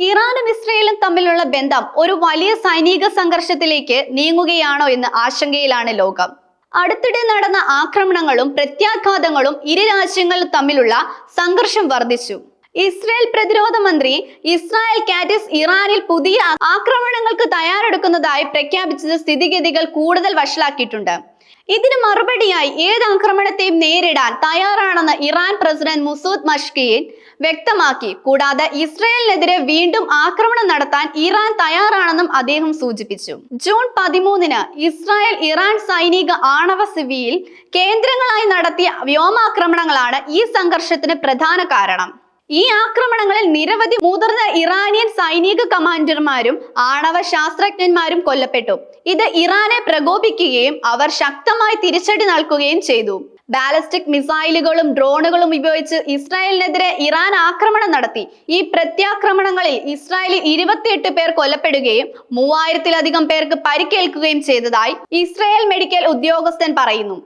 ഇറാനും ഇസ്രയേലും തമ്മിലുള്ള ബന്ധം ഒരു വലിയ സൈനിക സംഘർഷത്തിലേക്ക് നീങ്ങുകയാണോ എന്ന് ആശങ്കയിലാണ് ലോകം. അടുത്തിടെ നടന്ന ആക്രമണങ്ങളും പ്രത്യാഘാതങ്ങളും ഇരു രാജ്യങ്ങളും തമ്മിലുള്ള സംഘർഷം വർദ്ധിച്ചു. ഇസ്രായേൽ പ്രതിരോധ മന്ത്രി ഇസ്രായേൽ കാറ്റിസ് ഇറാനിൽ പുതിയ ആക്രമണങ്ങൾക്ക് തയ്യാറെടുക്കുന്നതായി പ്രഖ്യാപിച്ചത് സ്ഥിതിഗതികൾ കൂടുതൽ വഷളാക്കിയിട്ടുണ്ട്. ഇതിന് മറുപടിയായി ഏത് ആക്രമണത്തെയും നേരിടാൻ തയ്യാറാണെന്ന് ഇറാൻ പ്രസിഡന്റ് മുസൂദ് മഷ്കിയൻ വ്യക്തമാക്കി. കൂടാതെ ഇസ്രായേലിനെതിരെ വീണ്ടും ആക്രമണം നടത്താൻ ഇറാൻ തയ്യാറാണെന്നും അദ്ദേഹം സൂചിപ്പിച്ചു. ജൂൺ പതിമൂന്നിന് ഇസ്രായേൽ ഇറാൻ സൈനിക ആണവ സിവിയിൽ കേന്ദ്രങ്ങളായി നടത്തിയ വ്യോമാക്രമണങ്ങളാണ് ഈ സംഘർഷത്തിന് പ്രധാന കാരണം. ഈ ആക്രമണങ്ങളിൽ നിരവധി മുതിർന്ന ഇറാനിയൻ സൈനിക കമാൻഡർമാരും ആണവ ശാസ്ത്രജ്ഞന്മാരും കൊല്ലപ്പെട്ടു. ഇത് ഇറാനെ പ്രകോപിക്കുകയും അവർ ശക്തമായി തിരിച്ചടി നൽകുകയും ചെയ്തു. ബാലിസ്റ്റിക് മിസൈലുകളും ഡ്രോണുകളും ഉപയോഗിച്ച് ഇസ്രായേലിനെതിരെ ഇറാൻ ആക്രമണം നടത്തി. ഈ പ്രത്യാക്രമണങ്ങളിൽ ഇസ്രായേലിൽ ഇരുപത്തിയെട്ട് പേർ കൊല്ലപ്പെടുകയും മൂവായിരത്തിലധികം പേർക്ക് പരിക്കേൽക്കുകയും ചെയ്തതായി ഇസ്രായേൽ മെഡിക്കൽ ഉദ്യോഗസ്ഥൻ പറയുന്നു.